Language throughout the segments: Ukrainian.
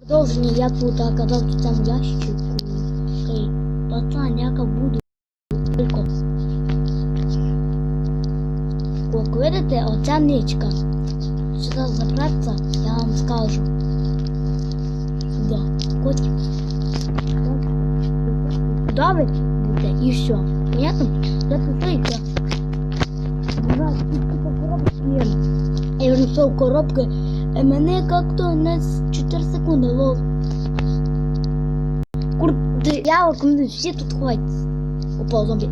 Продовження я тут а, казав тут там ящик. Кай, пацан, яка буду. Тільки. Як видите, оця ничка. Сюди забратися, я вам скажу. Да, котик. Куда ви будете і все. Понятно? Коробки. Я внесов коробки. Ема не както е, на 4 секунда, лол. Кurde, я лаком да си тут хвайт. Опа, зомби.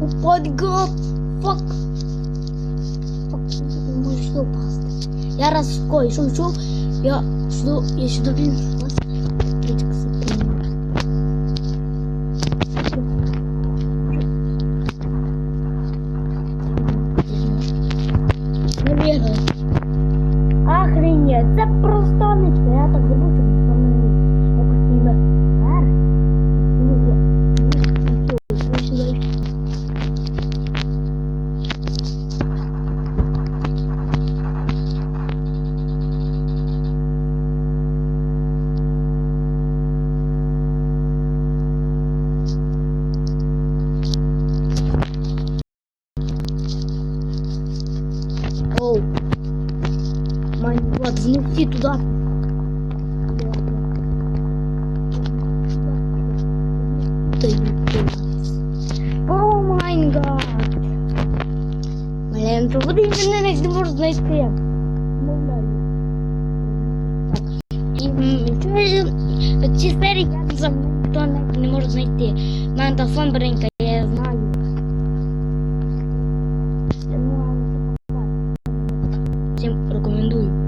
Опа, го, фак. Фак, може да опасне. Я раз кой, шум, шум. Я жду, я ще добим вас. Притекс. Секунд. Охренеть, це просто ничка. Я так забув, Ваня. Вот, занеси туда. О май гад. Блин, ну то куди мене не можу знайти? Ну, так. І ці серії я за то не можу знайти. У мене телефон я знаю. Всім рекомендую.